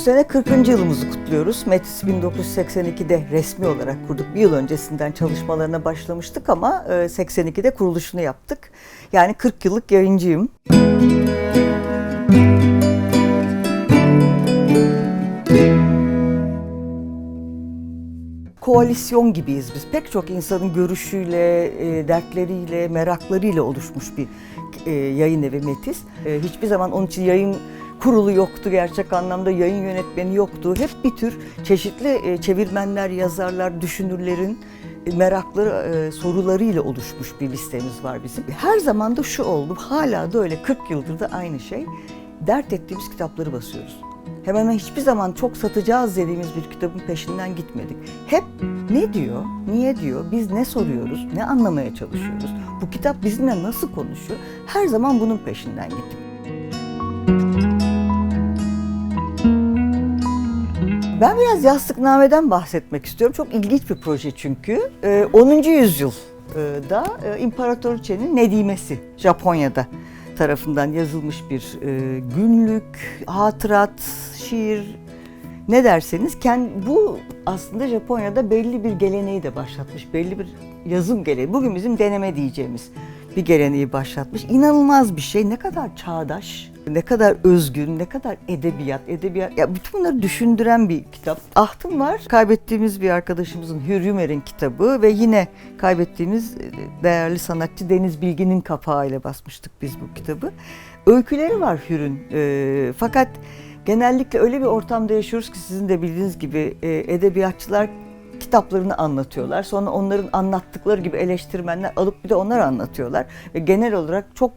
sene 40. yılımızı kutluyoruz. Metis 1982'de resmi olarak kurduk. Bir yıl öncesinden çalışmalarına başlamıştık ama e, 82'de kuruluşunu yaptık. Yani 40 yıllık yayıncıyım. Koalisyon gibiyiz biz. Pek çok insanın görüşüyle, e, dertleriyle, meraklarıyla oluşmuş bir e, yayın evi Metis. E, hiçbir zaman onun için yayın kurulu yoktu gerçek anlamda, yayın yönetmeni yoktu. Hep bir tür çeşitli e, çevirmenler, yazarlar, düşünürlerin e, merakları, e, sorularıyla oluşmuş bir listemiz var bizim. Her zaman da şu oldu, hala da öyle 40 yıldır da aynı şey. Dert ettiğimiz kitapları basıyoruz. Hemen hemen hiçbir zaman çok satacağız dediğimiz bir kitabın peşinden gitmedik. Hep ne diyor, niye diyor, biz ne soruyoruz, ne anlamaya çalışıyoruz, bu kitap bizimle nasıl konuşuyor, her zaman bunun peşinden gittik. Ben biraz Yastıkname'den bahsetmek istiyorum. Çok ilginç bir proje çünkü. Ee, 10. yüzyılda e, İmparatoriçe'nin Nedimesi Japonya'da tarafından yazılmış bir e, günlük, hatırat, şiir ne derseniz kendi, bu aslında Japonya'da belli bir geleneği de başlatmış. Belli bir yazım geleneği. Bugün bizim deneme diyeceğimiz bir geleneği başlatmış. İnanılmaz bir şey. Ne kadar çağdaş, ne kadar özgün, ne kadar edebiyat, edebiyat. Ya bütün bunları düşündüren bir kitap. Ahtım var. Kaybettiğimiz bir arkadaşımızın Hürrümer'in kitabı ve yine kaybettiğimiz değerli sanatçı Deniz Bilgin'in kapağıyla basmıştık biz bu kitabı. Öyküleri var Hür'ün. E, fakat genellikle öyle bir ortamda yaşıyoruz ki sizin de bildiğiniz gibi e, edebiyatçılar kitaplarını anlatıyorlar. Sonra onların anlattıkları gibi eleştirmenler alıp bir de onlar anlatıyorlar. Ve genel olarak çok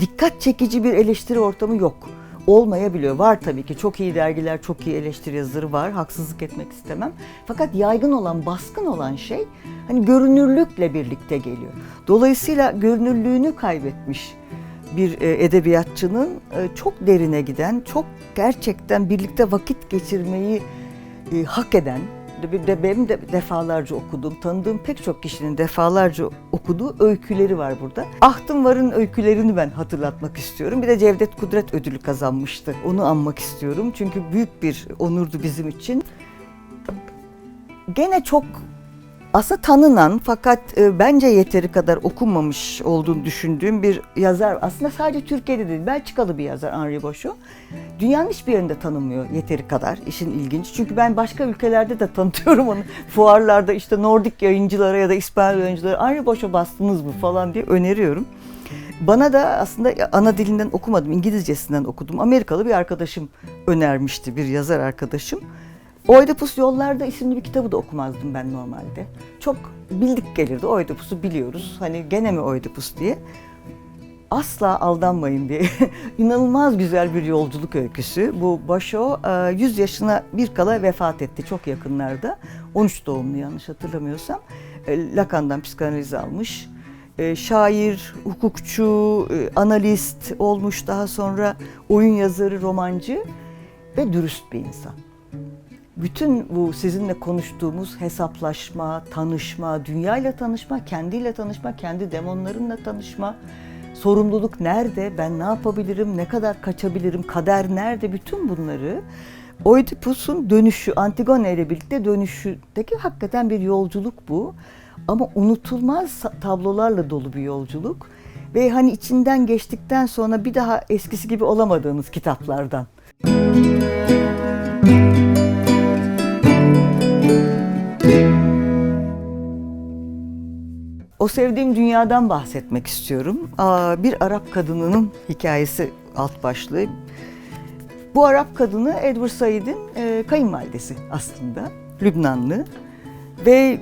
dikkat çekici bir eleştiri ortamı yok. Olmayabiliyor. Var tabii ki çok iyi dergiler, çok iyi eleştiri yazıları var. Haksızlık etmek istemem. Fakat yaygın olan, baskın olan şey hani görünürlükle birlikte geliyor. Dolayısıyla görünürlüğünü kaybetmiş bir e, edebiyatçının e, çok derine giden, çok gerçekten birlikte vakit geçirmeyi e, hak eden, de benim de defalarca okuduğum, tanıdığım pek çok kişinin defalarca okuduğu öyküleri var burada. Ahtım Var'ın öykülerini ben hatırlatmak istiyorum. Bir de Cevdet Kudret ödülü kazanmıştı. Onu anmak istiyorum. Çünkü büyük bir onurdu bizim için. Gene çok aslında tanınan fakat e, bence yeteri kadar okunmamış olduğunu düşündüğüm bir yazar. Aslında sadece Türkiye'de değil, Belçikalı bir yazar Henri Boschot. Dünyanın hiçbir yerinde tanınmıyor yeteri kadar. İşin ilginç. Çünkü ben başka ülkelerde de tanıtıyorum onu. Fuarlarda işte Nordik yayıncılara ya da İspanyol yayıncılara Henri Boschot bastınız mı falan diye öneriyorum. Bana da aslında ana dilinden okumadım, İngilizcesinden okudum. Amerikalı bir arkadaşım önermişti, bir yazar arkadaşım. Oedipus Yollarda isimli bir kitabı da okumazdım ben normalde. Çok bildik gelirdi. Oedipus'u biliyoruz. Hani gene mi Oedipus diye. Asla aldanmayın diye. İnanılmaz güzel bir yolculuk öyküsü. Bu Başo 100 yaşına bir kala vefat etti çok yakınlarda. 13 doğumlu yanlış hatırlamıyorsam. Lacan'dan psikanaliz almış. Şair, hukukçu, analist olmuş daha sonra oyun yazarı, romancı ve dürüst bir insan bütün bu sizinle konuştuğumuz hesaplaşma, tanışma, dünyayla tanışma, kendiyle tanışma, kendi demonlarınla tanışma, sorumluluk nerede, ben ne yapabilirim, ne kadar kaçabilirim, kader nerede, bütün bunları Oedipus'un dönüşü, Antigone ile birlikte dönüşüdeki hakikaten bir yolculuk bu. Ama unutulmaz tablolarla dolu bir yolculuk. Ve hani içinden geçtikten sonra bir daha eskisi gibi olamadığınız kitaplardan. O sevdiğim dünyadan bahsetmek istiyorum. Bir Arap kadınının hikayesi alt başlığı. Bu Arap kadını Edward Said'in e, kayınvalidesi aslında. Lübnanlı. Ve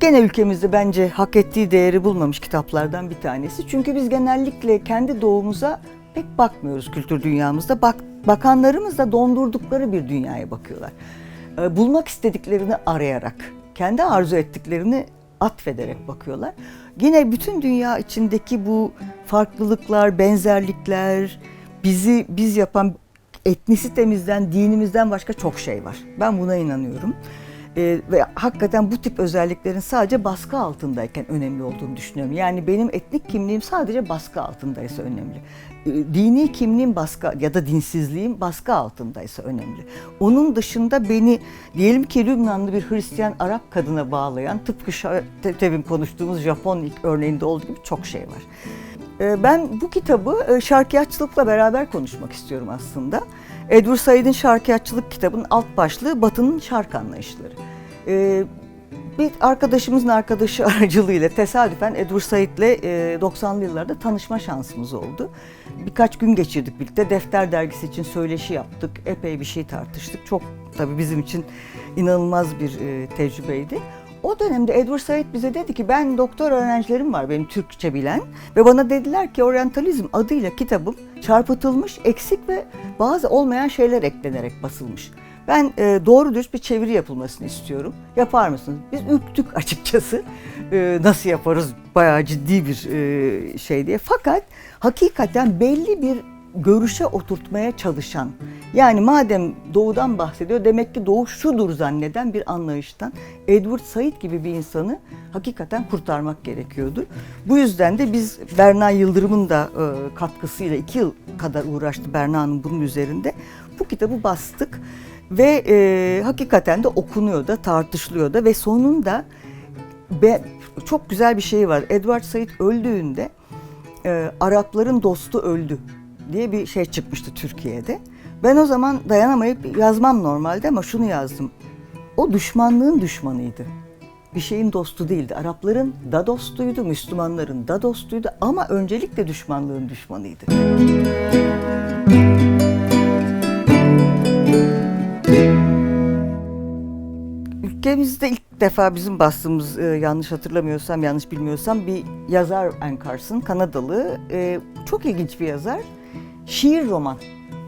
gene ülkemizde bence hak ettiği değeri bulmamış kitaplardan bir tanesi. Çünkü biz genellikle kendi doğumuza pek bakmıyoruz kültür dünyamızda. Bak, bakanlarımız da dondurdukları bir dünyaya bakıyorlar. E, bulmak istediklerini arayarak, kendi arzu ettiklerini atfederek bakıyorlar. Yine bütün dünya içindeki bu farklılıklar, benzerlikler, bizi biz yapan etnisitemizden, dinimizden başka çok şey var. Ben buna inanıyorum. Ee, ve hakikaten bu tip özelliklerin sadece baskı altındayken önemli olduğunu düşünüyorum. Yani benim etnik kimliğim sadece baskı altındaysa önemli. Ee, dini kimliğim baskı ya da dinsizliğim baskı altındaysa önemli. Onun dışında beni diyelim ki Lübnanlı bir Hristiyan Arap kadına bağlayan tıpkı şa- te- temin konuştuğumuz Japon örneğinde olduğu gibi çok şey var. Ee, Ben bu kitabı e, şarkiyatçılıkla beraber konuşmak istiyorum aslında. Edward Said'in şarkiyatçılık kitabının alt başlığı Batı'nın şark anlayışları. Ee, Bir arkadaşımızın arkadaşı aracılığıyla tesadüfen Edward Said'le e, 90'lı yıllarda tanışma şansımız oldu. Birkaç gün geçirdik birlikte. Defter dergisi için söyleşi yaptık. Epey bir şey tartıştık. Çok tabii bizim için inanılmaz bir e, tecrübeydi. O dönemde Edward Said bize dedi ki ben doktor öğrencilerim var benim Türkçe bilen ve bana dediler ki oryantalizm adıyla kitabım çarpıtılmış, eksik ve bazı olmayan şeyler eklenerek basılmış. Ben e, doğru dürüst bir çeviri yapılmasını istiyorum. Yapar mısınız? Biz ürktük açıkçası. E, nasıl yaparız? Bayağı ciddi bir e, şey diye. Fakat hakikaten belli bir görüşe oturtmaya çalışan yani madem doğudan bahsediyor demek ki doğu şudur zanneden bir anlayıştan Edward Said gibi bir insanı hakikaten kurtarmak gerekiyordu. Bu yüzden de biz Berna Yıldırım'ın da e, katkısıyla iki yıl kadar uğraştı Berna'nın bunun üzerinde. Bu kitabı bastık ve e, hakikaten de okunuyor da tartışılıyor da ve sonunda be, çok güzel bir şey var. Edward Said öldüğünde e, Arapların dostu öldü diye bir şey çıkmıştı Türkiye'de. Ben o zaman dayanamayıp yazmam normalde ama şunu yazdım. O düşmanlığın düşmanıydı. Bir şeyin dostu değildi. Arapların da dostuydu, Müslümanların da dostuydu ama öncelikle düşmanlığın düşmanıydı. Ülkemizde ilk defa bizim bastığımız e, yanlış hatırlamıyorsam, yanlış bilmiyorsam bir yazar Anne Carson, Kanadalı. E, çok ilginç bir yazar. Şiir roman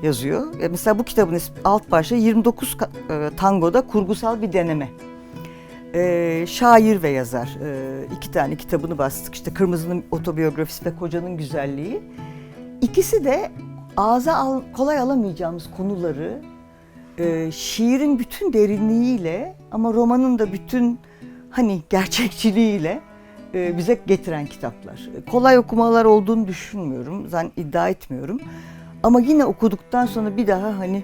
yazıyor. E, mesela bu kitabın alt başlığı 29 ka- e, tangoda kurgusal bir deneme. E, şair ve yazar. E, iki tane kitabını bastık. İşte Kırmızı'nın otobiyografisi ve Kocanın Güzelliği. İkisi de ağza al, kolay alamayacağımız konuları şiirin bütün derinliğiyle ama romanın da bütün hani gerçekçiliğiyle bize getiren kitaplar. Kolay okumalar olduğunu düşünmüyorum, zan iddia etmiyorum. Ama yine okuduktan sonra bir daha hani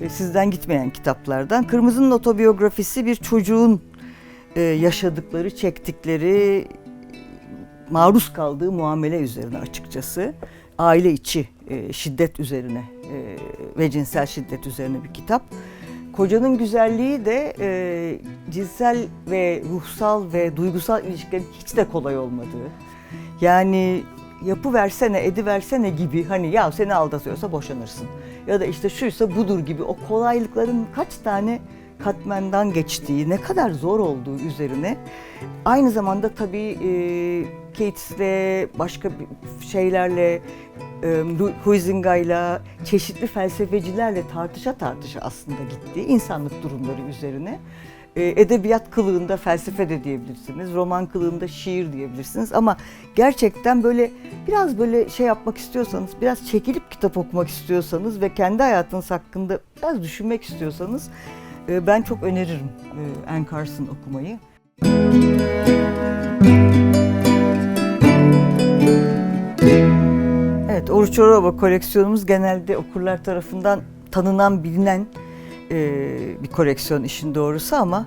e, sizden gitmeyen kitaplardan. Kırmızı'nın otobiyografisi bir çocuğun e, yaşadıkları, çektikleri, maruz kaldığı muamele üzerine açıkçası. Aile içi e, şiddet üzerine ve cinsel şiddet üzerine bir kitap. Kocanın güzelliği de e, cinsel ve ruhsal ve duygusal ilişkilerin hiç de kolay olmadığı. Yani yapı versene, edi versene gibi hani ya seni aldatıyorsa boşanırsın. Ya da işte şuysa budur gibi o kolaylıkların kaç tane katmenden geçtiği, ne kadar zor olduğu üzerine aynı zamanda tabii e, Keats'le başka şeylerle e, Huizinga'yla çeşitli felsefecilerle tartışa tartışa aslında gitti insanlık durumları üzerine. E, edebiyat kılığında felsefe de diyebilirsiniz, roman kılığında şiir diyebilirsiniz ama gerçekten böyle biraz böyle şey yapmak istiyorsanız, biraz çekilip kitap okumak istiyorsanız ve kendi hayatınız hakkında biraz düşünmek istiyorsanız e, ben çok öneririm e, Anne Carson okumayı. Evet, Oruç Orova koleksiyonumuz genelde okurlar tarafından tanınan, bilinen e, bir koleksiyon işin doğrusu ama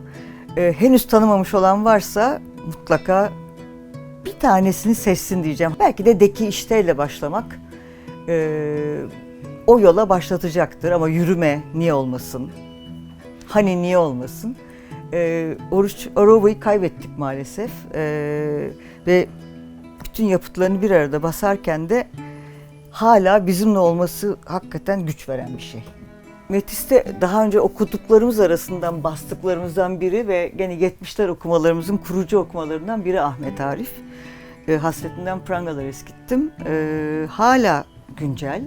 e, henüz tanımamış olan varsa mutlaka bir tanesini seçsin diyeceğim. Belki de Deki İşte'yle başlamak e, o yola başlatacaktır ama yürüme niye olmasın? Hani niye olmasın? E, Oruç Orova'yı kaybettik maalesef E, ve bütün yapıtlarını bir arada basarken de hala bizimle olması hakikaten güç veren bir şey. Metis'te daha önce okuduklarımız arasından bastıklarımızdan biri ve gene 70'ler okumalarımızın kurucu okumalarından biri Ahmet Arif. E, hasretinden prangalar eskittim. E, hala güncel,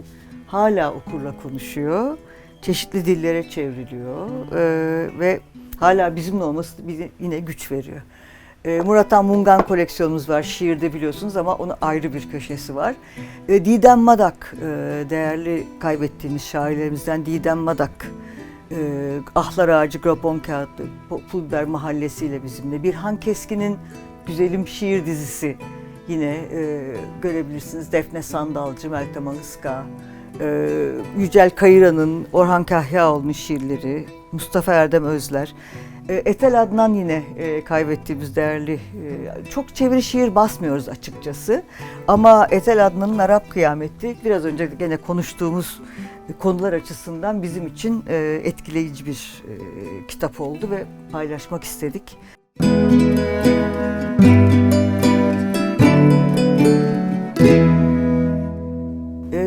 hala okurla konuşuyor. Çeşitli dillere çevriliyor e, ve hala bizimle olması bize yine güç veriyor. E, Mungan koleksiyonumuz var şiirde biliyorsunuz ama onun ayrı bir köşesi var. E, Didem Madak, e, değerli kaybettiğimiz şairlerimizden Didem Madak e, Ahlar Ağacı, Grapon Kağıtlı, Pul Biber Mahallesi ile bizimle. Birhan Keskin'in Güzelim Şiir dizisi yine e, görebilirsiniz. Defne Sandalcı, Meltem Alıska, e, Yücel Kayıra'nın, Orhan Kahyaoğlu'nun şiirleri, Mustafa Erdem Özler. E, Etel Adnan yine e, kaybettiğimiz değerli, e, çok çeviri şiir basmıyoruz açıkçası. Ama Etel Adnan'ın Arap Kıyameti biraz önce gene konuştuğumuz konular açısından bizim için etkileyici bir kitap oldu ve paylaşmak istedik. E,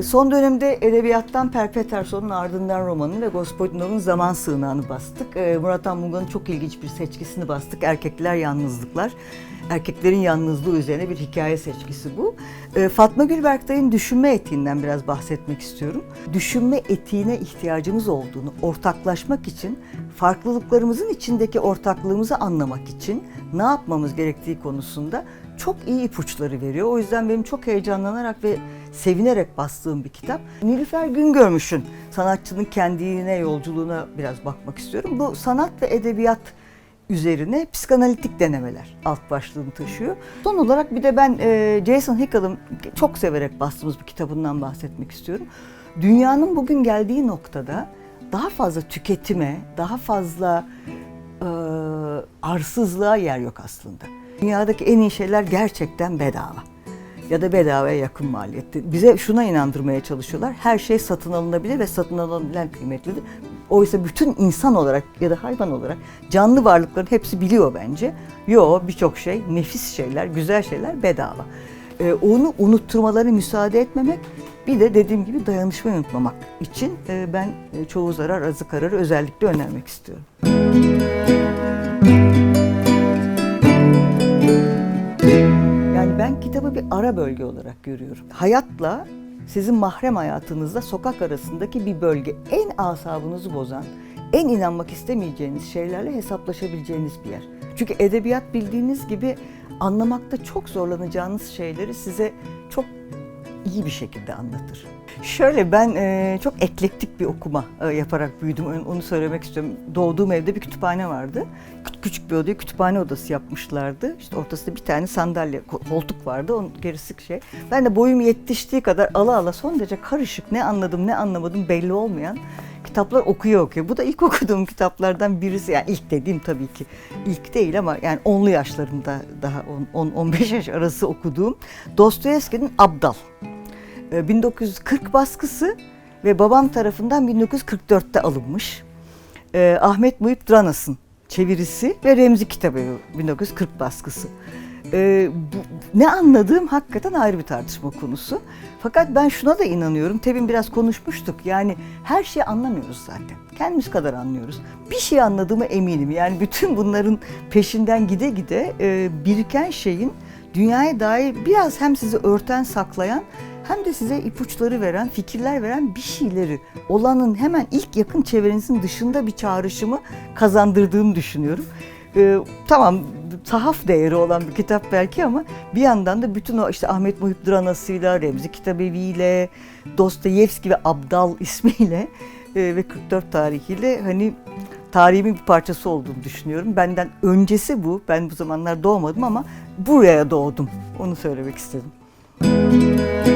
Son dönemde edebiyattan Perpeterson'un ardından romanı ve Gospodinov'un Zaman Sığınağı'nı bastık. E, Murat Anmunga'nın çok ilginç bir seçkisini bastık. Erkekler Yalnızlıklar. Erkeklerin yalnızlığı üzerine bir hikaye seçkisi bu. E, Fatma Gülberktay'ın düşünme etiğinden biraz bahsetmek istiyorum. Düşünme etiğine ihtiyacımız olduğunu ortaklaşmak için, farklılıklarımızın içindeki ortaklığımızı anlamak için ne yapmamız gerektiği konusunda çok iyi ipuçları veriyor. O yüzden benim çok heyecanlanarak ve sevinerek bastığım bir kitap. Nilüfer Güngörmüş'ün sanatçının kendine yolculuğuna biraz bakmak istiyorum. Bu sanat ve edebiyat üzerine psikanalitik denemeler alt başlığını taşıyor. Son olarak bir de ben e, Jason Hickel'ın çok severek bastığımız bir kitabından bahsetmek istiyorum. Dünyanın bugün geldiği noktada daha fazla tüketime, daha fazla e, arsızlığa yer yok aslında. Dünyadaki en iyi şeyler gerçekten bedava ya da bedavaya yakın maliyette. Bize şuna inandırmaya çalışıyorlar. Her şey satın alınabilir ve satın alınabilen kıymetlidir. Oysa bütün insan olarak ya da hayvan olarak canlı varlıkların hepsi biliyor bence. Yo birçok şey, nefis şeyler, güzel şeyler bedava. Ee, onu unutturmalarına müsaade etmemek bir de dediğim gibi dayanışmayı unutmamak için e, ben e, çoğu zarar azı kararı özellikle önermek istiyorum. Yani ben kitabı bir ara bölge olarak görüyorum. Hayatla sizin mahrem hayatınızda sokak arasındaki bir bölge. En asabınızı bozan, en inanmak istemeyeceğiniz şeylerle hesaplaşabileceğiniz bir yer. Çünkü edebiyat bildiğiniz gibi anlamakta çok zorlanacağınız şeyleri size çok iyi bir şekilde anlatır. Şöyle ben e, çok eklektik bir okuma e, yaparak büyüdüm. Onu- söylemek istiyorum. Doğduğum evde bir kütüphane vardı. Kü- Küçük bir odaya kütüphane odası yapmışlardı. İşte ortasında bir tane sandalye, ko- koltuk vardı. Onun gerisi şey. Ben de boyum yetiştiği kadar ala ala son derece karışık ne anladım ne anlamadım belli olmayan kitaplar okuyor okuyor. Bu da ilk okuduğum kitaplardan birisi. Yani ilk dediğim tabii ki ilk değil ama yani onlu yaşlarımda daha 10-15 yaş arası okuduğum Dostoyevski'nin Abdal. Ee, 1940 baskısı ve babam tarafından 1944'te alınmış. Ee, Ahmet Muhip Dranas'ın çevirisi ve Remzi kitabı 1940 baskısı. Ee, bu- ne anladığım hakikaten ayrı bir tartışma konusu. Fakat ben şuna da inanıyorum. Tevin biraz konuşmuştuk. Yani her şeyi anlamıyoruz zaten. Kendimiz kadar anlıyoruz. Bir şey anladığıma eminim. Yani bütün bunların peşinden gide gide e, biriken şeyin dünyaya dair biraz hem sizi örten, saklayan hem de size ipuçları veren, fikirler veren bir şeyleri olanın hemen ilk yakın çevrenizin dışında bir çağrışımı kazandırdığını düşünüyorum. Ee, tamam sahaf değeri olan bir kitap belki ama bir yandan da bütün o işte Ahmet Muhip Dranası'yla, Remzi Kitabevi'yle, Dostoyevski ve Abdal ismiyle e, ve 44 tarihiyle hani tarihimin bir parçası olduğunu düşünüyorum. Benden öncesi bu. Ben bu zamanlar doğmadım ama buraya doğdum. Onu söylemek istedim. Música